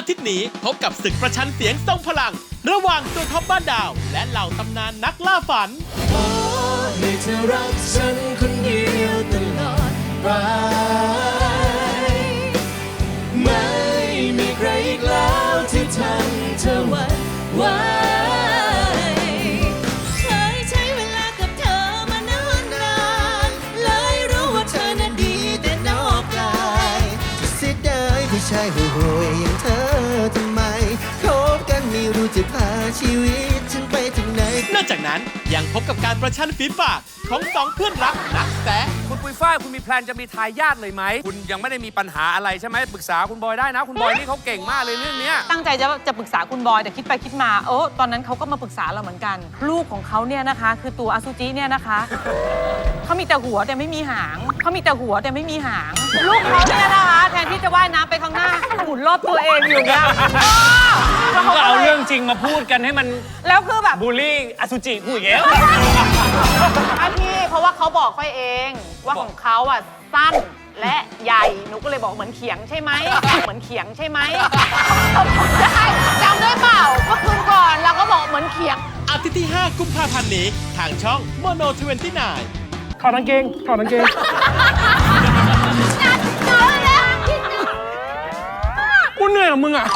อาทิตย์นี้พบกับศึกประชันเสียงทรงพลัง ระหว่างตัวท็อปบ้านดาว และเหล่าตำนานนักล่าฝัน ขอให้เธอรักฉันคนเดียวตลอดไป ไม่มีใครอีกแล้วที่ทำเธอหวั่นไหวเคยใช้เวลากับเธอมานานนานเลยรู้ว่าเธอนั้นดีแต่นอกกายเสียดายที่ชายห่วยๆอย่างเธอ อกจากนั้นยังพบกับการประชันฝีปากของสองเพื่อนรักนักแสคุณปุยฝ้ายคุณมีแพลนจะมีทายาทเลยไหม คุณยังไม่ได้มีปัญหาอะไรใช่ไหมปรึกษาคุณบอยได้นะ คุณบอยนี่เขาเก่งมากเลยเรื่องเนี้ย ตั้งใจจะจะปรึกษาคุณบอยแต่คิดไปคิดมาโอ้ตอนนั้นเขาก็มาปรึกษาเราเหมือนกัน ลูกของเขาเนี่ยนะคะ คือตัวอสุจิเนี่ยนะคะเขามีแต่หัวแต่ไม่มีหางเขามีแต่หัวแต่ไม่มีหาง ลูกเขาเนี่ยนะคะ แทนที่จะว่ายน้ำไปข้างหน้าหมุนรอบตัวเองอยู่เนี่ย จริงมาพูดกันให้มันแล้วคือแบบบูลลี่อสุจิผู้หญิงแล้วอะพี่เพราะว่าเขาบอกค่อยเอง ว่าของเขาอะสั้นและใหญ่หนูก็เลยบอกเหมือนเขียงใช่ไหม เหมือนเขียงใช่ไหมใช่จำได้เปล่าเมื่อคืนก่อนเราก็บอกเหมือนเขียง อาทิตย์ที่ 5 กุมภาพันธ์นี้ ทางช่องโมโน29ถอดกางเกงถอดกางเกง กูเหนื่อยกับมึงอะ